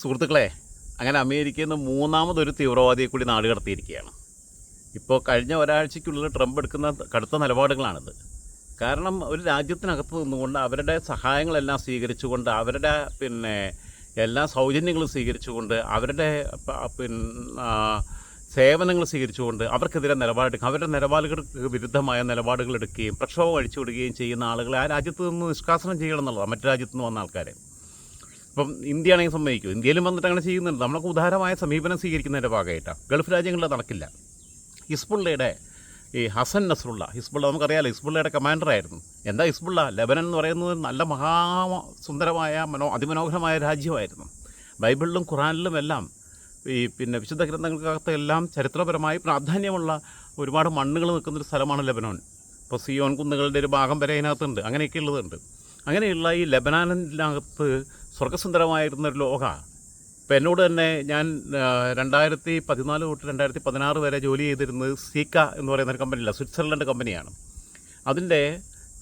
സുഹൃത്തുക്കളെ അങ്ങനെ അമേരിക്കയിൽ നിന്ന് മൂന്നാമതൊരു തീവ്രവാദിയെ കൂടി നാട് കടത്തിയിരിക്കുകയാണ്. ഇപ്പോൾ കഴിഞ്ഞ ഒരാഴ്ചയ്ക്കുള്ളിൽ ട്രംപ് എടുക്കുന്ന കടുത്ത നിലപാടുകളാണിത്. കാരണം ഒരു രാജ്യത്തിനകത്ത് നിന്നുകൊണ്ട് അവരുടെ സഹായങ്ങളെല്ലാം സ്വീകരിച്ചുകൊണ്ട് അവരുടെ പിന്നെ എല്ലാ സൗജന്യങ്ങളും സ്വീകരിച്ചുകൊണ്ട് അവരുടെ പിന്നെ സേവനങ്ങൾ സ്വീകരിച്ചുകൊണ്ട് അവർക്കെതിരെ നിലപാടെടുക്കുക അവരുടെ നിലപാടുകൾക്ക് വിരുദ്ധമായ നിലപാടുകൾ എടുക്കുകയും പ്രക്ഷോഭം അഴിച്ചുവിടുകയും ചെയ്യുന്ന ആളുകളെ ആ രാജ്യത്ത് നിന്ന് നിഷ്കാസനം ചെയ്യണം എന്നുള്ളതാണ്. മറ്റു രാജ്യത്ത് നിന്ന് വന്ന ആൾക്കാരെ. ഇപ്പം ഇന്ത്യ ആണെങ്കിൽ സമ്മതിക്കും. ഇന്ത്യയിലും വന്നിട്ട് അങ്ങനെ ചെയ്യുന്നുണ്ട്. നമ്മളൊക്കെ ഉദാരമായ സമീപനം സ്വീകരിക്കുന്നതിന്റെ ഭാഗമായിട്ടാണ് ഗൾഫ് രാജ്യങ്ങളിൽ നടക്കില്ല. ഹിസ്ബുള്ളയുടെ ഈ ഹസൻ നസ്രുള്ള ഹിസ്ബുള്ള നമുക്കറിയാലോ ഹിസ്ബുള്ളയുടെ കമാൻഡറായിരുന്നു എന്താ ഹിസ്ബുള്ള? ലബനൻ എന്ന് പറയുന്നത് നല്ല മഹാ സുന്ദരമായ മനോ അതിമനോഹരമായ രാജ്യമായിരുന്നു. ബൈബിളിലും ഖുറാനിലും എല്ലാം ഈ പിന്നെ വിശുദ്ധ ഗ്രന്ഥങ്ങൾക്കകത്ത് എല്ലാം ചരിത്രപരമായി പ്രാധാന്യമുള്ള ഒരുപാട് മണ്ണുകൾ നിൽക്കുന്നൊരു സ്ഥലമാണ് ലബനോൻ. ഇപ്പോൾ സിയോൻ കുന്നുകളുടെ ഒരു ഭാഗം വരെ അതിനകത്തുണ്ട്. അങ്ങനെയൊക്കെ ഉള്ളതുണ്ട്. അങ്ങനെയുള്ള ഈ ലെബനാനിനകത്ത് സ്വർഗസുന്ദരമായിരുന്ന ഒരു ലോകമാണ് ഇപ്പം എന്നോട് തന്നെ ഞാൻ രണ്ടായിരത്തി പതിനാല് തൊട്ട് രണ്ടായിരത്തി പതിനാറ് വരെ ജോലി ചെയ്തിരുന്നത് സീക്ക എന്ന് പറയുന്ന ഒരു കമ്പനിയില്ല സ്വിറ്റ്സർലൻഡ് കമ്പനിയാണ് അതിന്റെ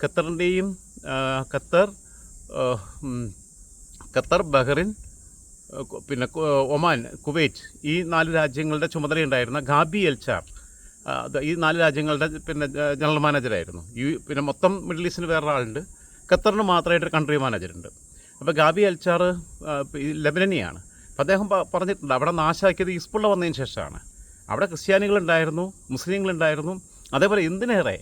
ഖത്തറിന്റെയും ഖത്തർ ഖത്തർ ബഹറിൻ പിന്നെ ഒമാൻ കുവൈറ്റ് ഈ നാല് രാജ്യങ്ങളുടെ ചുമതലയുണ്ടായിരുന്ന ഗാബി എൽച്ചാർ. ഈ നാല് രാജ്യങ്ങളുടെ പിന്നെ ജനറൽ മാനേജറായിരുന്നു ഈ പിന്നെ മൊത്തം മിഡിൽ ഈസ്റ്റിന് വേറൊരാളുണ്ട്. ഖത്തറിന് മാത്രമായിട്ട് കൺട്രി മാനേജറുണ്ട് അപ്പോൾ ഗാബി അൽച്ചാർ ലബനനിയാണ് അപ്പം ലെബനനിയാണ്. അപ്പോൾ അദ്ദേഹം പറഞ്ഞിട്ടുണ്ട് അവിടെ നാശാക്കിയത് ഇസ്പുള്ള വന്നതിന് ശേഷമാണ്. അവിടെ ക്രിസ്ത്യാനികളുണ്ടായിരുന്നു മുസ്ലിങ്ങളുണ്ടായിരുന്നു. അതേപോലെ എന്തിനേറെ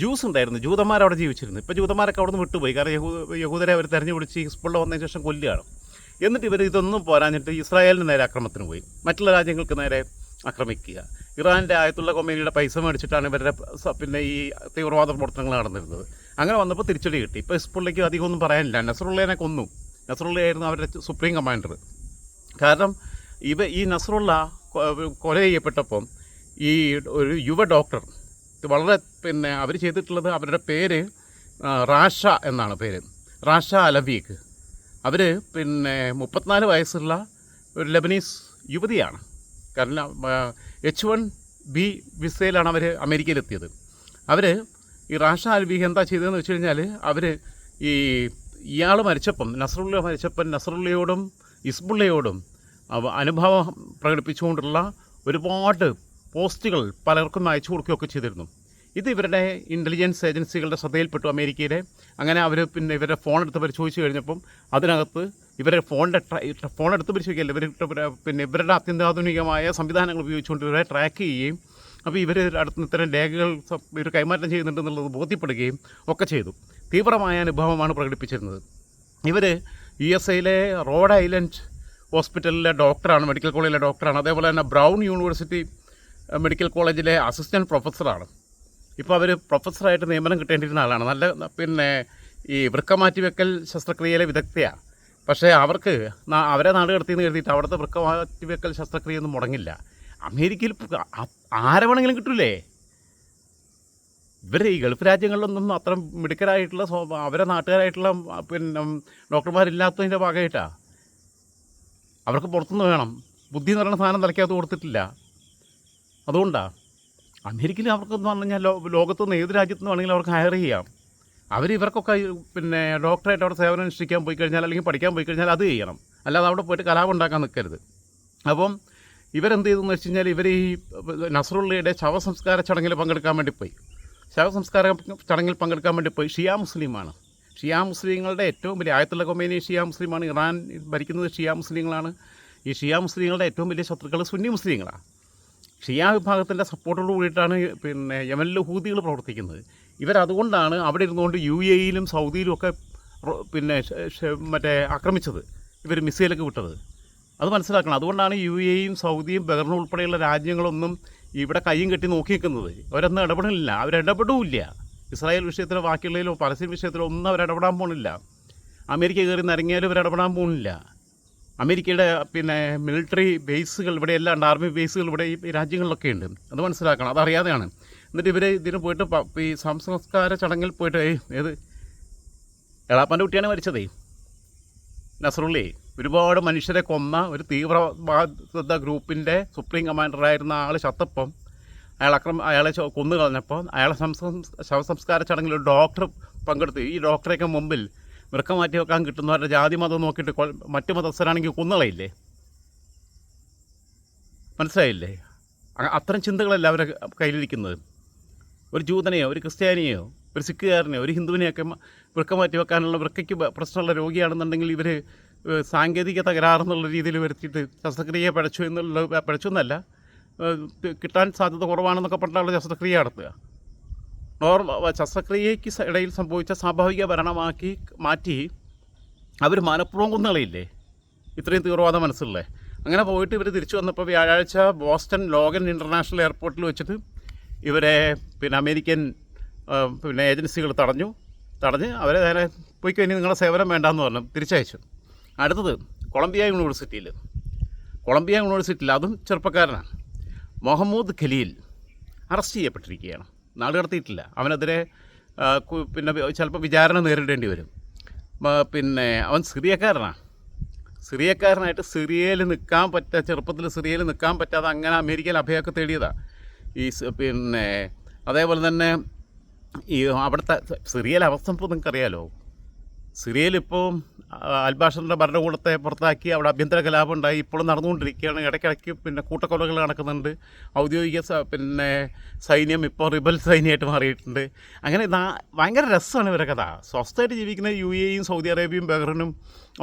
ജൂസ് ഉണ്ടായിരുന്നു ജൂതന്മാർ അവിടെ ജീവിച്ചിരുന്നു. ഇപ്പോൾ ജൂതന്മാരൊക്കെ അവിടെ നിന്ന് വിട്ടുപോയി കാരണം യഹൂ യഹൂദരെ അവർ തെരഞ്ഞു പിടിച്ച് ഹിസ്ബുള്ള വന്നതിന് ശേഷം കൊല്ലുകയാണ്. എന്നിട്ട് ഇവർ ഇതൊന്നും പോരാഞ്ഞിട്ട് ഇസ്രായേലിന് നേരെ ആക്രമണത്തിന് പോയി. മറ്റുള്ള രാജ്യങ്ങൾക്ക് നേരെ ആക്രമിക്കുക. ഇറാന്റെ ആയത്തുള്ള കൊമേനിയുടെ പൈസ മേടിച്ചിട്ടാണ് ഇവരുടെ പിന്നെ ഈ തീവ്രവാദ പ്രവർത്തനങ്ങൾ നടന്നിരുന്നത്. അങ്ങനെ വന്നപ്പോൾ തിരിച്ചടി കിട്ടി. ഇപ്പോൾ ഹിസ്ബുള്ളയ്ക്ക് അധികം ഒന്നും പറയാനില്ല. നസറുള്ളേനെ കൊന്നു. നസറുള്ളയായിരുന്നു അവരുടെ സുപ്രീം കമാൻഡർ. കാരണം ഇവ ഈ നസറുള്ള കൊല ചെയ്യപ്പെട്ടപ്പം ഈ ഒരു യുവ ഡോക്ടർ വളരെ പിന്നെ അവർ ചെയ്തിട്ടുള്ളത് അവരുടെ പേര് റാഷ എന്നാണ് പേര്. റാഷ അലബീക്ക് അവർ പിന്നെ മുപ്പത്തിനാല് വയസ്സുള്ള ഒരു ലബനീസ് യുവതിയാണ്. കാരണം എച്ച് വൺ ബി വിസയിലാണ് അവർ അമേരിക്കയിലെത്തിയത്. അവർ ഈ റാഷ അൽബീഹ് എന്താ ചെയ്തതെന്ന് വെച്ച് കഴിഞ്ഞാൽ അവർ ഈ ഇയാൾ മരിച്ചപ്പം നസറുള്ള മരിച്ചപ്പം നസറുള്ളയോടും ഇസ്ബുള്ളയോടും അനുഭവം പ്രകടിപ്പിച്ചുകൊണ്ടുള്ള ഒരുപാട് പോസ്റ്റുകൾ പലർക്കും അയച്ചു കൊടുക്കുകയൊക്കെ ചെയ്തിരുന്നു. ഇത് ഇവരുടെ ഇന്റലിജൻസ് ഏജൻസികളുടെ ശ്രദ്ധയിൽപ്പെട്ടു അമേരിക്കയിലെ. അങ്ങനെ അവർ പിന്നെ ഇവരുടെ ഫോൺ എടുത്ത് പരിശോധിച്ച് കഴിഞ്ഞപ്പം അതിനകത്ത് ഇവരുടെ ഫോണിന്റെ ഫോൺ എടുത്ത് പരിശോധിക്കില്ല ഇവർ പിന്നെ ഇവരുടെ അത്യന്താധുനികമായ സംവിധാനങ്ങൾ ഉപയോഗിച്ചുകൊണ്ട് ഇവരെ ട്രാക്ക് ചെയ്യുകയും അപ്പോൾ ഇവർ അടുത്ത് ഇത്തരം രേഖകൾ ഇവർ കൈമാറ്റം ചെയ്യുന്നുണ്ടെന്നുള്ളത് ബോധ്യപ്പെടുകയും ഒക്കെ ചെയ്തു. തീവ്രമായ അനുഭവമാണ് പ്രകടിപ്പിച്ചിരുന്നത്. ഇവർ യു എസ് എയിലെ റോഡ് ഐലൻഡ് ഹോസ്പിറ്റലിലെ ഡോക്ടറാണ് മെഡിക്കൽ കോളേജിലെ ഡോക്ടറാണ്. അതേപോലെ തന്നെ ബ്രൗൺ യൂണിവേഴ്സിറ്റി മെഡിക്കൽ കോളേജിലെ അസിസ്റ്റന്റ് പ്രൊഫസറാണ്. ഇപ്പോൾ അവർ പ്രൊഫസറായിട്ട് നിയമനം കിട്ടേണ്ടിയിരുന്ന ആളാണ്. നല്ല പിന്നെ ഈ വൃക്ക മാറ്റിവെക്കൽ ശസ്ത്രക്രിയയിലെ വിദഗ്ധയാണ് പക്ഷേ അവർക്ക് അവരെ നാട് കടത്തിയെന്ന് കരുതിയിട്ട് അവിടുത്തെ വൃക്ക മാറ്റിവെക്കൽ ശസ്ത്രക്രിയ ഒന്നും മുടങ്ങില്ല. അമേരിക്കയിൽ ആരെ വേണമെങ്കിലും കിട്ടൂലേ? ഇവർ ഈ ഗൾഫ് രാജ്യങ്ങളിലൊന്നും അത്ര മിടുക്കരായിട്ടുള്ള അവരെ നാട്ടുകാരായിട്ടുള്ള പിന്നെ ഡോക്ടർമാരില്ലാത്തതിന്റെ ഭാഗമായിട്ടാണ് അവർക്ക് പുറത്തുനിന്ന് വേണം. ബുദ്ധി എന്ന് പറയുന്ന സാധനം തലയ്ക്കകത്ത് കൊടുത്തിട്ടില്ല. അതുകൊണ്ടാണ് അമേരിക്കയിൽ അവർക്കെന്ന് പറഞ്ഞു കഴിഞ്ഞാൽ ലോ ലോകത്തു നിന്ന് ഏത് രാജ്യത്തു നിന്ന് വേണമെങ്കിലും അവർക്ക് ഹയർ ചെയ്യാം. അവർ ഇവർക്കൊക്കെ പിന്നെ ഡോക്ടറായിട്ട് അവിടെ സേവനം അനുഷ്ഠിക്കാൻ പോയി കഴിഞ്ഞാൽ അല്ലെങ്കിൽ പഠിക്കാൻ പോയി കഴിഞ്ഞാൽ അത് ചെയ്യണം. അല്ലാതെ അവിടെ പോയിട്ട് കലാപം ഉണ്ടാക്കാൻ നിൽക്കരുത്. അപ്പം ഇവരെന്ത് ചെയ്തെന്ന് വെച്ച് കഴിഞ്ഞാൽ ഇവർ ഈ നസറുള്ളയുടെ ശവസംസ്കാര ചടങ്ങിൽ പങ്കെടുക്കാൻ വേണ്ടി പോയി. ശവസംസ്കാര ചടങ്ങിൽ പങ്കെടുക്കാൻ വേണ്ടി പോയി. ഷിയാ മുസ്ലിമാണ്. ഷിയാ മുസ്ലിങ്ങളുടെ ഏറ്റവും വലിയ ആയത്തുള്ള കൊമേനി ഷിയാ മുസ്ലിമാണ്. ഇറാൻ ഭരിക്കുന്നത് ഷിയാ മുസ്ലിങ്ങളാണ്. ഈ ഷിയാ മുസ്ലിങ്ങളുടെ ഏറ്റവും വലിയ ശത്രുക്കൾ സുന്നി മുസ്ലിങ്ങളാണ്. ഷിയാ വിഭാഗത്തിന്റെ സപ്പോർട്ടോട് കൂടിയിട്ടാണ് പിന്നെ യമനിൽ ഹൂതികൾ പ്രവർത്തിക്കുന്നത്. ഇവരതുകൊണ്ടാണ് അവിടെ ഇരുന്നുകൊണ്ട് യു എയിലും സൗദിയിലും ഒക്കെ പിന്നെ മറ്റേ ആക്രമിച്ചത്. ഇവർ മിസൈലൊക്കെ വിട്ടത്. അത് മനസ്സിലാക്കണം. അതുകൊണ്ടാണ് യു എയും സൗദിയും ബഹ്റിനും ഉൾപ്പെടെയുള്ള രാജ്യങ്ങളൊന്നും ഇവിടെ കയ്യും കെട്ടി നോക്കി നിൽക്കുന്നത് അവരൊന്നും ഇടപെടലില്ല അവരിടപെടില്ല. ഇസ്രായേൽ വിഷയത്തിലോ ബാക്കിയുള്ളതിലോ പലസ്തീൻ വിഷയത്തിലോ ഒന്നും അവരിടപെടാൻ പോകുന്നില്ല അമേരിക്ക കയറി നിറങ്ങിയാലും ഇവരിടപെടാൻ പോകുന്നില്ല അമേരിക്കയുടെ പിന്നെ മിലിറ്ററി ബേസുകൾ ഇവിടെ എല്ലാം ഉണ്ട് ആർമി ബേസുകൾ ഇവിടെ ഈ രാജ്യങ്ങളിലൊക്കെ ഉണ്ട്. അത് മനസ്സിലാക്കണം. അതറിയാതെയാണ്. എന്നിട്ട് ഇവർ ഇതിന് പോയിട്ട് ഈ സംസ്കാര ചടങ്ങിൽ പോയിട്ട് ഏത്? എളാപ്പാന്റെ കുട്ടിയാണ് മരിച്ചതേ. നസറുള്ളി ഒരുപാട് മനുഷ്യരെ കൊന്ന ഒരു തീവ്രവാദ ഗ്രൂപ്പിന്റെ സുപ്രീം കമാൻഡറായിരുന്ന ആൾ ചത്തപ്പം അയാൾ അക്രമ അയാളെ കൊന്നു കളഞ്ഞപ്പോൾ അയാളെ സംസം ശവസംസ്കാര ചടങ്ങിൽ ഒരു ഡോക്ടർ പങ്കെടുത്തു. ഈ ഡോക്ടറെയൊക്കെ മുമ്പിൽ മൃക്കം മാറ്റി വെക്കാൻ കിട്ടുന്നവരുടെ ജാതി മതം നോക്കിയിട്ട് മറ്റു മതസ്ഥരാണെങ്കിൽ കുന്നളയില്ലേ? മനസ്സിലായില്ലേ? അത്തരം ചിന്തകളല്ല അവരെ കയ്യിലിരിക്കുന്നത്. ഒരു ജൂതനെയോ ഒരു ക്രിസ്ത്യാനിയോ ഒരു സിഖുകാരനെയോ ഒരു ഹിന്ദുവിനെയൊക്കെ വൃക്ക മാറ്റി വെക്കാനുള്ള വൃക്കയ്ക്ക് പ്രശ്നമുള്ള രോഗിയാണെന്നുണ്ടെങ്കിൽ ഇവർ സാങ്കേതിക തകരാറെന്നുള്ള രീതിയിൽ വരുത്തിയിട്ട് ശസ്ത്രക്രിയ പഴച്ചു എന്നുള്ള പഴച്ചു എന്നല്ല കിട്ടാൻ സാധ്യത കുറവാണെന്നൊക്കെ പറഞ്ഞിട്ടുള്ള ശസ്ത്രക്രിയ നടത്തുക. നോർമ ശസ്ത്രക്രിയയ്ക്ക് ഇടയിൽ സംഭവിച്ച സ്വാഭാവിക ഭരണമാക്കി മാറ്റി അവർ മനഃപൂർവം കുന്നുകളില്ലേ ഇത്രയും തീവ്രവാദ മനസ്സുള്ളേ. അങ്ങനെ പോയിട്ട് ഇവർ തിരിച്ചു വന്നപ്പോൾ വ്യാഴാഴ്ച ബോസ്റ്റൺ ലോഗൻ ഇന്റർനാഷണൽ എയർപോർട്ടിൽ വെച്ചിട്ട് ഇവരെ പിന്നെ അമേരിക്കൻ പിന്നെ ഏജൻസികൾ തടഞ്ഞു. തടഞ്ഞ് അവരെ നേരെ പോയി കഴിഞ്ഞ് നിങ്ങളുടെ സേവനം വേണ്ടാന്ന് പറഞ്ഞു. തിരിച്ചയച്ചു. അടുത്തത് കൊളംബിയ യൂണിവേഴ്സിറ്റിയിൽ. കൊളംബിയ യൂണിവേഴ്സിറ്റിയിൽ അതും ചെറുപ്പക്കാരനാണ്. മുഹമ്മൂദ് ഖലീൽ അറസ്റ്റ് ചെയ്യപ്പെട്ടിരിക്കുകയാണ്. നാട് കടത്തിയിട്ടില്ല. അവനെതിരെ പിന്നെ ചിലപ്പോൾ വിചാരണ നേരിടേണ്ടി വരും. പിന്നെ അവൻ സിറിയക്കാരനാണ്. സിറിയക്കാരനായിട്ട് സിറിയയിൽ നിൽക്കാൻ പറ്റാ ചെറുപ്പത്തിൽ സിറിയയിൽ നിൽക്കാൻ പറ്റാതെ അങ്ങനെ അമേരിക്കയിൽ അഭയമൊക്കെ തേടിയതാണ് ഈ പിന്നെ അതേപോലെ തന്നെ ഈ അവിടുത്തെ സിറിയയിലെ അവസ്ഥ നിങ്ങൾക്കറിയാലോ? സിറിയയിൽ ഇപ്പോൾ അൽബാഷറിന്റെ ഭരണകൂടത്തെ പുറത്താക്കി അവിടെ ആഭ്യന്തര കലാപം ഉണ്ടായി ഇപ്പോഴും നടന്നുകൊണ്ടിരിക്കുകയാണ്. ഇടയ്ക്കിടയ്ക്ക് പിന്നെ കൂട്ടക്കൊലകൾ നടക്കുന്നുണ്ട്. ഔദ്യോഗിക പിന്നെ സൈന്യം ഇപ്പോൾ റിബൽ സൈന്യമായിട്ട് മാറിയിട്ടുണ്ട്. അങ്ങനെ ഭയങ്കര രസമാണ് ഇവരെ കഥ സ്വസ്ഥമായിട്ട് ജീവിക്കുന്ന യു എയും സൗദി അറേബ്യയും ബഹ്റിനും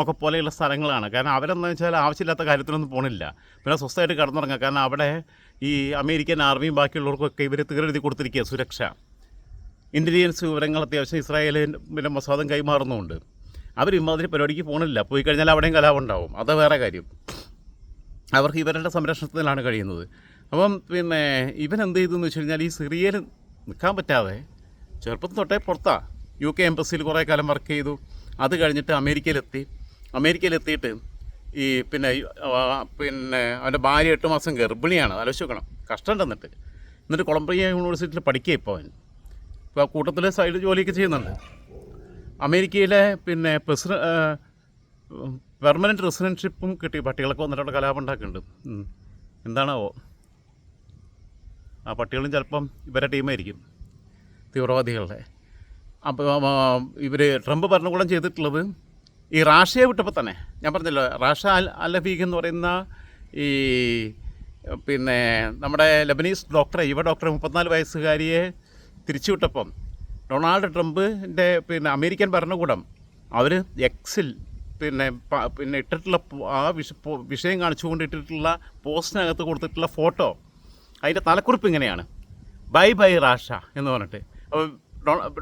ഒക്കെ പോലെയുള്ള സ്ഥലങ്ങളാണ്. കാരണം അവരെന്ന് വെച്ചാൽ ആവശ്യമില്ലാത്ത കാര്യത്തിനൊന്നും പോണില്ല. പിന്നെ സ്വസ്ഥമായിട്ട് കടന്നിറങ്ങുക കാരണം അവിടെ ഈ അമേരിക്കൻ ആർമിയും ബാക്കിയുള്ളവർക്കൊക്കെ ഇവർ തീരെഴുതി കൊടുത്തിരിക്കുക സുരക്ഷ. ഇന്റലിജൻസ് വിവരങ്ങൾ അത്യാവശ്യം ഇസ്രായേലിന് പിന്നെ മസാദം കൈമാറുന്നുമുണ്ട് അവർ ഇമാതിരി പരിപാടിക്ക് പോകണില്ല പോയി കഴിഞ്ഞാൽ അവിടെയും കലാപം ഉണ്ടാവും. അത് വേറെ കാര്യം. അവർക്ക് ഇവരുടെ സംരക്ഷണത്തിലാണ് കഴിയുന്നത്. അപ്പം പിന്നെ ഇവൻ എന്ത് ചെയ്തു എന്ന് വെച്ച് കഴിഞ്ഞാൽ ഈ സിറിയയിൽ നിൽക്കാൻ പറ്റാതെ ചെറുപ്പത്തിൽ തൊട്ടേ പുറത്താ. യു കെ എംബസിയിൽ കുറേ കാലം വർക്ക് ചെയ്തു. അത് കഴിഞ്ഞിട്ട് അമേരിക്കയിലെത്തി. അമേരിക്കയിലെത്തിയിട്ട് ഈ പിന്നെ പിന്നെ അവന്റെ ഭാര്യ എട്ട് മാസം ഗർഭിണിയാണ്. ആലോചിച്ച് നോക്കണം. കഷ്ടം എന്നിട്ട് എന്നിട്ട് കൊളംബിയ യൂണിവേഴ്സിറ്റിയിൽ പഠിക്കുക ഇപ്പോൾ അവൻ. ഇപ്പോൾ കൂട്ടത്തിൽ സൈഡ് ജോലിയൊക്കെ ചെയ്യുന്നുണ്ട്. അമേരിക്കയിലെ പിന്നെ പ്രസിഡ പെർമനന്റ് റെസിഡൻഷിപ്പും കിട്ടി. പട്ടികളൊക്കെ വന്നിട്ടുള്ള കലാപം ഉണ്ടാക്കുന്നുണ്ട്. എന്താണാവോ? ആ പട്ടികളും ചിലപ്പം ഇവരുടെ ടീമായിരിക്കും. തീവ്രവാദികളുടെ. അപ്പോൾ ഇവർ ട്രംപ് ഭരണകൂടം ചെയ്തിട്ടുള്ളത് ഈ റാഷയെ വിട്ടപ്പോൾ തന്നെ. ഞാൻ പറഞ്ഞല്ലോ റാഷ അൽ അലഫീഖ് എന്ന് പറയുന്ന ഈ പിന്നെ നമ്മുടെ ലബനീസ് ഡോക്ടറെ യുവ ഡോക്ടറെ മുപ്പത്തിനാല് വയസ്സുകാരിയെ തിരിച്ചുവിട്ടപ്പം ഡൊണാൾഡ് ട്രംപിന്റെ പിന്നെ അമേരിക്കൻ ഭരണകൂടം അവർ എക്സിൽ പിന്നെ പിന്നെ ഇട്ടിട്ടുള്ള ആ വിഷ വിഷയം കാണിച്ചുകൊണ്ട് ഇട്ടിട്ടുള്ള പോസ്റ്റിനകത്ത് കൊടുത്തിട്ടുള്ള ഫോട്ടോ അതിന്റെ തലക്കുറിപ്പ് ഇങ്ങനെയാണ്. ബൈ ബൈ റാഷ എന്ന് പറഞ്ഞിട്ട്. അപ്പോൾ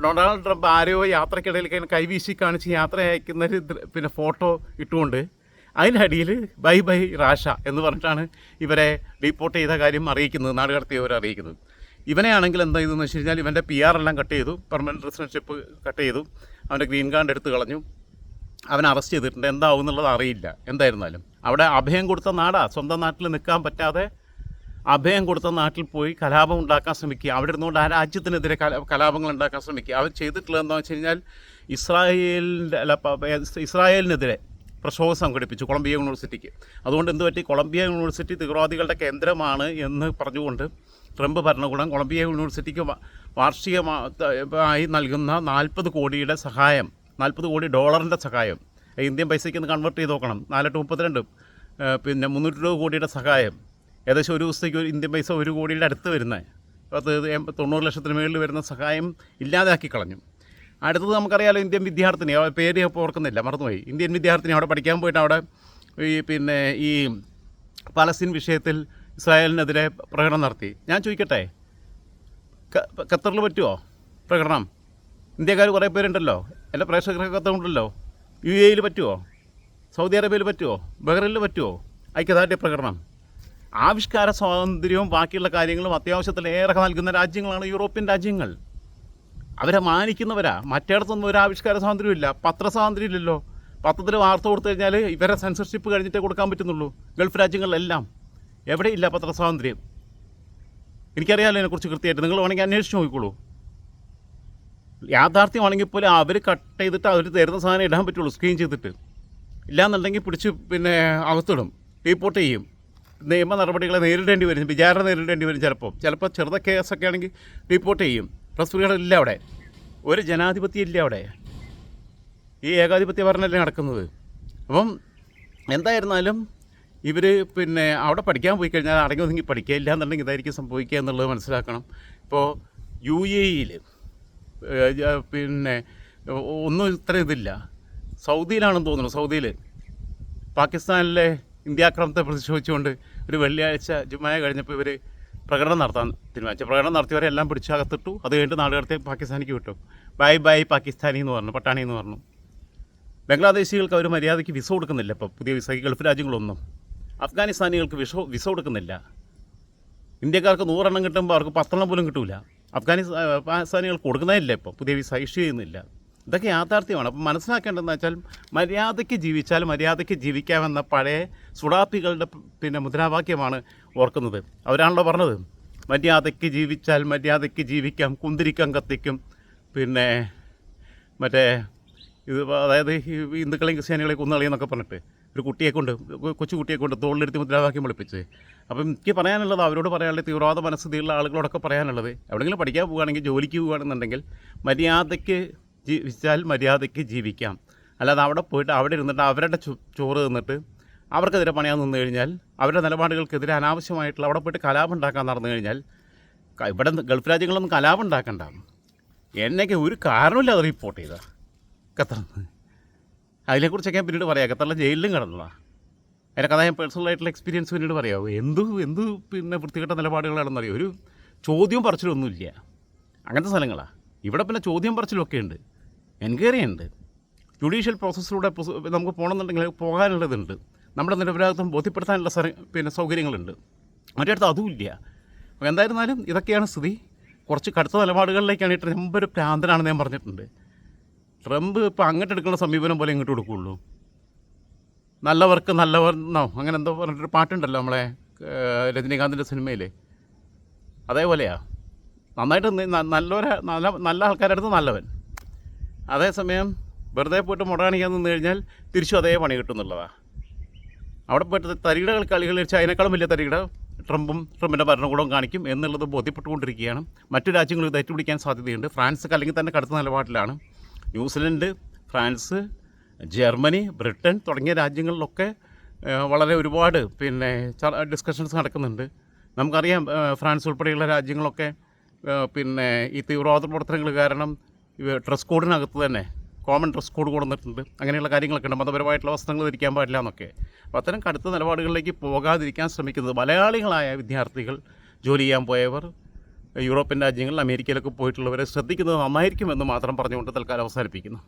ഡൊണാൾഡ് ട്രംപ് ആരോ യാത്രക്കിടയിൽ കൈവീശി കാണിച്ച് യാത്ര അയക്കുന്ന പിന്നെ ഫോട്ടോ ഇട്ടുകൊണ്ട് അതിന്റെ അടിയിൽ ബൈ ബൈ റാഷ എന്ന് പറഞ്ഞിട്ടാണ് ഇവരെ റിപ്പോർട്ട് ചെയ്ത കാര്യം അറിയിക്കുന്നത് നാട് കടത്തിയവരെ അറിയിക്കുന്നത് ഇവനെയാണെങ്കിൽ എന്താ ചെയ്തെന്ന് വെച്ച് കഴിഞ്ഞാൽ ഇവന്റെ പി ആർ എല്ലാം കട്ട് ചെയ്തു. പെർമനന്റ് റെസിഡൻഷിപ്പ് കട്ട് ചെയ്തു. അവന്റെ ഗ്രീൻ കാർഡ് എടുത്ത് കളഞ്ഞു. അവനെ അറസ്റ്റ് ചെയ്തിട്ടുണ്ട്. എന്താവും എന്നുള്ളത് അറിയില്ല. എന്തായിരുന്നാലും. അവിടെ അഭയം കൊടുത്ത നാടാ. സ്വന്തം നാട്ടിൽ നിൽക്കാൻ പറ്റാതെ അഭയം കൊടുത്ത നാട്ടിൽ പോയി കലാപം ഉണ്ടാക്കാൻ ശ്രമിക്കുക. അവിടെ ഇരുന്നുകൊണ്ട് ആ രാജ്യത്തിനെതിരെ കല കലാപങ്ങൾ ഉണ്ടാക്കാൻ ശ്രമിക്കുക. അവർ ചെയ്തിട്ടുള്ളത് എന്താണെന്ന് വെച്ച് കഴിഞ്ഞാൽ ഇസ്രായേലിന്റെ അല്ല ഇസ്രായേലിനെതിരെ പ്രക്ഷോഭം സംഘടിപ്പിച്ചു കൊളംബിയ യൂണിവേഴ്സിറ്റിക്ക്. അതുകൊണ്ട് എന്ത് പറ്റി? കൊളംബിയ യൂണിവേഴ്സിറ്റി തീവ്രവാദികളുടെ കേന്ദ്രമാണ് എന്ന് പറഞ്ഞുകൊണ്ട് ട്രംപ് ഭരണകൂടം കൊളംബിയ യൂണിവേഴ്സിറ്റിക്ക് വാർഷികമായി നൽകുന്ന നാൽപ്പത് കോടിയുടെ സഹായം നാൽപ്പത് കോടി ഡോളറിന്റെ സഹായം ഇന്ത്യൻ പൈസയ്ക്ക് ഒന്ന് കൺവേർട്ട് ചെയ്ത് നോക്കണം നാലെട്ട് മുപ്പത്തിരണ്ട് പിന്നെ മുന്നൂറ്റി രൂപ കോടിയുടെ സഹായം. ഏകദേശം ഒരു ദിവസത്തേക്ക് ഒരു ഇന്ത്യൻ പൈസ ഒരു കോടിയുടെ അടുത്ത് വരുന്നത് പത്ത് തൊണ്ണൂറ് ലക്ഷത്തിന് മേളിൽ വരുന്ന സഹായം ഇല്ലാതാക്കി കളഞ്ഞു. അടുത്തത് നമുക്കറിയാലോ ഇന്ത്യൻ വിദ്യാർത്ഥിനി. പേര് ഇപ്പോൾ ഓർക്കുന്നില്ല മറന്നുപോയി. ഇന്ത്യൻ വിദ്യാർത്ഥിനി അവിടെ പഠിക്കാൻ പോയിട്ട് അവിടെ ഈ പിന്നെ ഈ പലസ്തീൻ വിഷയത്തിൽ ഇസ്രായേലിനെതിരെ പ്രകടനം നടത്തി. ഞാൻ ചോദിക്കട്ടെ? ഖത്തറിൽ പറ്റുമോ പ്രകടനം? ഇന്ത്യക്കാർ കുറേ പേരുണ്ടല്ലോ. എല്ലാ പ്രേക്ഷകർക്കൊക്കെ ഉണ്ടല്ലോ. യു എയിൽ പറ്റുമോ സൗദി അറേബ്യയിൽ പറ്റുമോ ബഹ്റൈനിൽ പറ്റുമോ ഐക്യദാർഢ്യ പ്രകടനം. ആവിഷ്കാര സ്വാതന്ത്ര്യവും ബാക്കിയുള്ള കാര്യങ്ങളും അത്യാവശ്യത്തിലേറെ നൽകുന്ന രാജ്യങ്ങളാണ് യൂറോപ്യൻ രാജ്യങ്ങൾ. അവരെ മാനിക്കുന്നവരാ. മറ്റേടത്തൊന്നും ഒരു ആവിഷ്കാര സ്വാതന്ത്ര്യമില്ല പത്രസ്വാതന്ത്ര്യം ഇല്ലല്ലോ. പത്രത്തിൽ വാർത്ത കൊടുത്തു കഴിഞ്ഞാൽ ഇവരെ സെൻസർഷിപ്പ് കഴിഞ്ഞിട്ടേ കൊടുക്കാൻ പറ്റുന്നുള്ളൂ. ഗൾഫ് രാജ്യങ്ങളിലെല്ലാം. എവിടെയില്ല പത്രസ്വാതന്ത്ര്യം എനിക്കറിയാമല്ലോ അതിനെക്കുറിച്ച് കൃത്യമായിട്ട്. നിങ്ങൾ വേണമെങ്കിൽ അന്വേഷിച്ച് നോക്കിക്കോളൂ. യാഥാർത്ഥ്യമാണെങ്കിൽ പോലും അവർ കട്ട് ചെയ്തിട്ട് അവർ തരുന്ന സാധനം ഇടാൻ പറ്റുള്ളൂ. സ്ക്രീൻ ചെയ്തിട്ട്. ഇല്ലാന്നുണ്ടെങ്കിൽ പിടിച്ച് പിന്നെ അകത്തിടും. റിപ്പോർട്ട് ചെയ്യും. നിയമ നടപടികളെ നേരിടേണ്ടി വരും. വിചാരണ നേരിടേണ്ടി വരും ചിലപ്പോൾ. ചിലപ്പോൾ ചെറുത കേസൊക്കെ ആണെങ്കിൽ റിപ്പോർട്ട് ചെയ്യും. പ്രസ് ഫ്രീഡം ഇല്ല അവിടെ. ഒരു ജനാധിപത്യം ഇല്ല അവിടെ. ഈ ഏകാധിപത്യ ഭരണമല്ലേ നടക്കുന്നത്. അപ്പം എന്തായിരുന്നാലും ഇവർ പിന്നെ അവിടെ പഠിക്കാൻ പോയി കഴിഞ്ഞാൽ അടങ്ങി ഒതുങ്ങി പഠിക്കുക ഇല്ല എന്നുണ്ടെങ്കിൽ ഇതായിരിക്കും സംഭവിക്കുക എന്നുള്ളത് മനസ്സിലാക്കണം. ഇപ്പോൾ യു എ ഇയിൽ പിന്നെ ഒന്നും ഇത്ര ഇതില്ല. സൗദിയിലാണെന്ന് തോന്നുന്നു സൗദിയിൽ പാകിസ്ഥാനിലെ ഇന്ത്യാക്രമത്തെ പ്രതിഷേധിച്ചുകൊണ്ട് ഒരു വെള്ളിയാഴ്ച ജുമായ കഴിഞ്ഞപ്പോൾ ഇവർ പ്രകടനം നടത്താൻ തീരുമാനിച്ചു. പ്രകടനം നടത്തിയവരെ എല്ലാം പിടിച്ച് അകത്തിട്ടു അത് കഴിഞ്ഞിട്ട് നാടുകടത്തെ പാകിസ്ഥാനിക്ക് വിട്ടു. ബൈ ബൈ പാകിസ്ഥാനി എന്ന് പറഞ്ഞു പട്ടാണി എന്ന് പറഞ്ഞു. ബംഗ്ലാദേശികൾക്ക് അവർ മര്യാദയ്ക്ക് വിസ കൊടുക്കുന്നില്ല ഇപ്പോൾ പുതിയ വിസ ഗൾഫ് രാജ്യങ്ങളൊന്നും. അഫ്ഗാനിസ്ഥാനികൾക്ക് വിസ വിസ കൊടുക്കുന്നില്ല. ഇന്ത്യക്കാർക്ക് നൂറെണ്ണം കിട്ടുമ്പോൾ അവർക്ക് പത്തെണ്ണം പോലും കിട്ടില്ല അഫ്ഗാനിസ്ഥാനികൾ കൊടുക്കുന്നതില്ല ഇപ്പോൾ പുതിയ വിസ ഇഷ്യൂ ചെയ്യുന്നില്ല. ഇതൊക്കെ യാഥാർത്ഥ്യമാണ്. അപ്പം മനസ്സിലാക്കേണ്ടതെന്ന് വെച്ചാൽ മര്യാദയ്ക്ക് ജീവിച്ചാൽ മര്യാദയ്ക്ക് ജീവിക്കാമെന്ന പഴയ സുഡാപ്പികളുടെ പിന്നെ മുദ്രാവാക്യമാണ് ഓർക്കുന്നത്. അവരാണല്ലോ പറഞ്ഞത്? മര്യാദയ്ക്ക് ജീവിച്ചാൽ മര്യാദയ്ക്ക് ജീവിക്കാം കുന്തിരിക്കം കത്തിക്കും. പിന്നെ മറ്റേ ഇത് അതായത് ഹിന്ദുക്കളെയും ക്രിസ്ത്യാനികളെയും കൊന്നുകളയെന്നൊക്കെ പറഞ്ഞിട്ട് ഒരു കുട്ടിയെ കൊണ്ട് കൊച്ചു കുട്ടിയെ കൊണ്ട് തോളിലെടുത്ത് മുദ്രാവാക്യം വിളിപ്പിച്ച്. അപ്പം എനിക്ക് പറയാനുള്ളത് അവരോട് പറയാനുള്ളത് തീവ്രവാദ മനസ്ഥിതിയുള്ള ആളുകളോടൊക്കെ പറയാനുള്ളത്. എവിടെയെങ്കിലും പഠിക്കാൻ പോവുകയാണെങ്കിൽ ജോലിക്ക് പോവുകയാണെന്നുണ്ടെങ്കിൽ മര്യാദയ്ക്ക് ജീവിച്ചാൽ മര്യാദയ്ക്ക് ജീവിക്കാം. അല്ലാതെ അവിടെ പോയിട്ട് അവിടെ ഇരുന്നിട്ട് അവരുടെ ചോറ് തിന്നിട്ട് അവർക്കെതിരെ പണിയാൻ നിന്ന് കഴിഞ്ഞാൽ അവരുടെ നിലപാടുകൾക്കെതിരെ അനാവശ്യമായിട്ടുള്ള അവിടെ പോയിട്ട് കലാപം ഉണ്ടാക്കാൻ നടന്നു കഴിഞ്ഞാൽ ഇവിടെ ഗൾഫ് രാജ്യങ്ങളൊന്നും കലാപം ഉണ്ടാക്കണ്ട. എന്നൊക്കെ ഒരു കാരണമില്ല അത് റിപ്പോർട്ട് ചെയ്ത. ഖത്തറിന്ന് അതിനെക്കുറിച്ചൊക്കെ ഞാൻ പിന്നീട് പറയാം. ഖത്തറിലെ ജയിലിലും കിടന്നതാണ് അതിന്റെ കഥ ഞാൻ പേഴ്സണൽ ആയിട്ടുള്ള എക്സ്പീരിയൻസ് പിന്നീട് പറയാമോ എന്ത് എന്ത് പിന്നെ വൃത്തികെട്ട നിലപാടുകളാണെന്നറിയോ? ഒരു ചോദ്യം പറച്ചിലൊന്നുമില്ല അങ്ങനത്തെ സ്ഥലങ്ങളാണ് ഇവിടെ പിന്നെ ചോദ്യം പറച്ചിലൊക്കെ ഉണ്ട്. എൻക്വയറി ഉണ്ട് ജുഡീഷ്യൽ പ്രോസസ്സിലൂടെ നമുക്ക് പോകണമെന്നുണ്ടെങ്കിൽ പോകാനുള്ളതുണ്ട്. നമ്മുടെ നിരപരാധിത്വം ബോധ്യപ്പെടുത്താനുള്ള പിന്നെ സൗകര്യങ്ങളുണ്ട്. മറ്റേടത്ത് അതുമില്ല അപ്പോൾ എന്തായിരുന്നാലും ഇതൊക്കെയാണ് സ്ഥിതി. കുറച്ച് കടുത്ത നിലപാടുകളിലേക്കാണ് ട്രംപ് ഒരു ഭ്രാന്തനാണെന്ന് ഞാൻ പറഞ്ഞിട്ടുണ്ട്. ട്രംപ് ഇപ്പോൾ അങ്ങോട്ട് എടുക്കുന്ന സമീപനം പോലെ ഇങ്ങോട്ട് കൊടുക്കുകയുള്ളൂ നല്ലവർക്ക് നല്ലവർ എന്നോ അങ്ങനെ എന്തോ പറഞ്ഞിട്ടൊരു പാട്ടുണ്ടല്ലോ നമ്മളെ രജനീകാന്തിന്റെ സിനിമയിൽ അതേപോലെയാ. നന്നായിട്ട് നല്ലവരെ നല്ല നല്ല ആൾക്കാരുടെ അടുത്ത് നല്ലവൻ. അതേസമയം വെറുതെ പോയിട്ട് മുട കാണിക്കാൻ നിന്ന് കഴിഞ്ഞാൽ തിരിച്ചും അതേ പണി കിട്ടുന്നുള്ളതാണ് അവിടെ പോയിട്ട് തരികിട കളികൾ അതിനേക്കാളും വലിയ തരികിട ട്രംപും ട്രംപിന്റെ ഭരണകൂടവും കാണിക്കും എന്നുള്ളത് ബോധ്യപ്പെട്ടുകൊണ്ടിരിക്കുകയാണ്. മറ്റു രാജ്യങ്ങൾ ഇത് സാധ്യതയുണ്ട്. ഫ്രാൻസ് അല്ലെങ്കിൽ തന്നെ കടുത്ത നിലപാടിലാണ്. ന്യൂസിലൻഡ് ഫ്രാൻസ് ജർമ്മനി ബ്രിട്ടൻ തുടങ്ങിയ രാജ്യങ്ങളിലൊക്കെ വളരെ ഒരുപാട് പിന്നെ ഡിസ്കഷൻസ് നടക്കുന്നുണ്ട്. നമുക്കറിയാം ഫ്രാൻസ് ഉൾപ്പെടെയുള്ള രാജ്യങ്ങളൊക്കെ പിന്നെ ഈ തീവ്രവാദ പ്രവർത്തനങ്ങൾ കാരണം ഡ്രസ് കോഡിനകത്ത് തന്നെ കോമൺ ഡ്രസ് കോഡ് കൊടുത്തിട്ടുണ്ട് അങ്ങനെയുള്ള കാര്യങ്ങളൊക്കെ ഉണ്ട്. മതപരമായിട്ടുള്ള വസ്ത്രങ്ങൾ ധരിക്കാൻ പാടില്ല എന്നൊക്കെ. അപ്പോൾ അത്തരം കടുത്ത നിലപാടുകളിലേക്ക് പോകാതിരിക്കാൻ ശ്രമിക്കുന്നത് മലയാളികളായ വിദ്യാർത്ഥികൾ ജോലി ചെയ്യാൻ പോയവർ യൂറോപ്യൻ രാജ്യങ്ങളിൽ അമേരിക്കയിലൊക്കെ പോയിട്ടുള്ളവരെ ശ്രദ്ധിക്കുന്നത് നന്നായിരിക്കുമെന്ന് മാത്രം പറഞ്ഞുകൊണ്ട് തൽക്കാലം അവസാനിപ്പിക്കുന്നു.